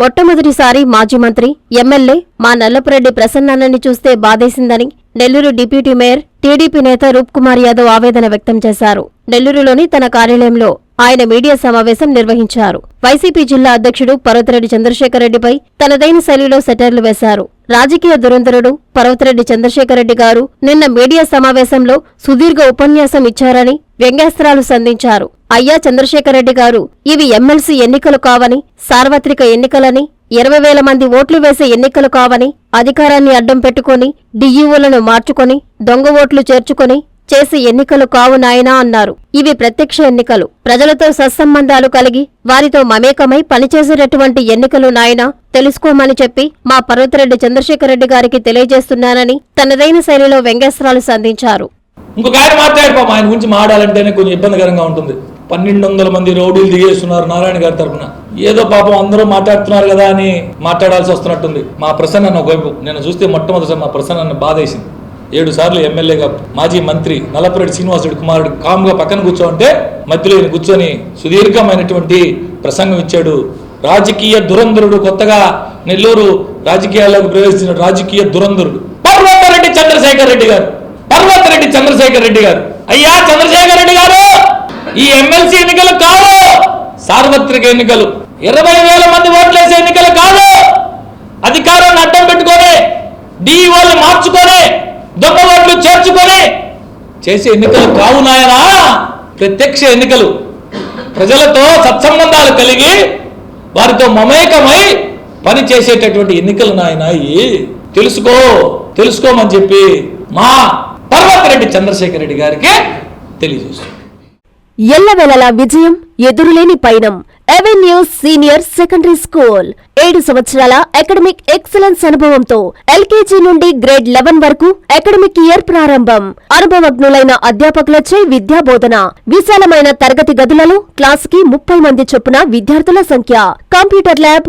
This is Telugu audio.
మొట్టమొదటిసారి మాజీ మంత్రి ఎమ్మెల్యే మా నల్లపురెడ్డి ప్రసన్నని చూస్తే బాధేసిందని నెల్లూరు డిప్యూటీ మేయర్ టీడీపీ నేత రూప్ కుమార్ యాదవ్ ఆవేదన వ్యక్తం చేశారు. నెల్లూరులోని తన కార్యాలయంలో ఆయన మీడియా సమావేశం నిర్వహించారు. వైసీపీ జిల్లా అధ్యక్షుడు పర్వతరెడ్డి చంద్రశేఖర్ రెడ్డిపై తనదైన శైలిలో సెటర్లు వేశారు. రాజకీయ దురంధరుడు పర్వతరెడ్డి చంద్రశేఖర్ రెడ్డి గారు నిన్న మీడియా సమావేశంలో సుదీర్ఘ ఉపన్యాసం ఇచ్చారని వ్యంగ్యాస్త్రాలు సంధించారు. అయ్యా చంద్రశేఖరరెడ్డి గారు ఇవి ఎమ్మెల్సీ ఎన్నికలు కావని సార్వత్రిక ఎన్నికలని ఇరవై వేల మంది ఓట్లు వేసే ఎన్నికలు కావని అధికారాన్ని అడ్డం పెట్టుకుని డిఈఓలను మార్చుకొని దొంగ ఓట్లు చేర్చుకొని చేసే ఎన్నికలు కావు నాయనా అన్నారు. ఇవి ప్రత్యక్ష ఎన్నికలు. ప్రజలతో సత్సంబంధాలు కలిగి వారితో మమేకమై పనిచేసేటటువంటి ఎన్నికలు నాయనా తెలుసుకోమని చెప్పి మా పర్వతరెడ్డి చంద్రశేఖరరెడ్డి గారికి తెలియజేస్తున్నానని తనదైన శైలిలో వ్యంగ్యాస్త్రాలు సంధించారు. ఇంకొక ఆయన మాట్లాడి పాపం ఆయన గురించి మాట్లాడాలంటేనే కొంచెం ఇబ్బందికరంగా ఉంటుంది. పన్నెండు వందల మంది రౌడీలు దిగేస్తున్నారు నారాయణ గారి తరఫున ఏదో పాపం అందరూ మాట్లాడుతున్నారు కదా అని మాట్లాడాల్సి వస్తున్నట్టుంది. మా ప్రసన్న ఒకవైపు నేను చూస్తే మొట్టమొదటిసారి మా ప్రసన్న బాధేసింది. ఏడు సార్లు ఎమ్మెల్యేగా మాజీ మంత్రి నల్లపురెడ్డి శ్రీనివాసుడు కుమారుడు కామ్గా పక్కన కూర్చోంటే మధ్యలో ఈయన కూర్చొని సుదీర్ఘమైనటువంటి ప్రసంగం ఇచ్చాడు. రాజకీయ దురంధరుడు కొత్తగా నెల్లూరు రాజకీయాల్లోకి ప్రవేశించిన రాజకీయ దురంధరుడు. పర్వతరెడ్డి చంద్రశేఖర్ రెడ్డి గారు. రెడ్డి చంద్రశేఖర్ రెడ్డి గారు. అయ్యా చంద్రశేఖర్ రెడ్డి గారు! ఈ ఎమ్మెల్సీ ఎన్నికలు కాదు. సార్వత్రిక ఎన్నికలు. ఇరవై వేల మంది ఓట్లేసే ఎన్నికలు కాదు. అధికారాన్ని అడ్డం పెట్టుకొని డిఈఓలు మార్చుకొని దొంగ ఓట్లు చేర్చుకొని చేసే ఎన్నికలు కావు నాయనా. ప్రత్యక్ష ఎన్నికలు. ప్రజలతో సత్సంబంధాలు కలిగి వారితో మమేకమై పని చేసేటటువంటి ఎన్నికలు నాయన తెలుసుకో తెలుసుకోమని చెప్పి మా పర్వతరెడ్డి చంద్రశేఖర్ రెడ్డి గారికి తెలియజేస్తుంది విజయం ఎదురులేని పయనం. ఎవెన్యూ సీనియర్ సెకండరీ స్కూల్ ఏడు సంవత్సరాల అకాడమిక్ ఎక్సలెన్స్ అనుభవంతో ఎల్కేజీ నుండి గ్రేడ్ లెవెన్ వరకు అకాడమిక్ ఇయర్ ప్రారంభం. అనుభవజ్ఞులైన అధ్యాపకులచే విద్యా బోధన విశాలమైన తరగతి గదులలో క్లాస్కి ముప్పై మంది చొప్పున విద్యార్థుల సంఖ్య. Computer lab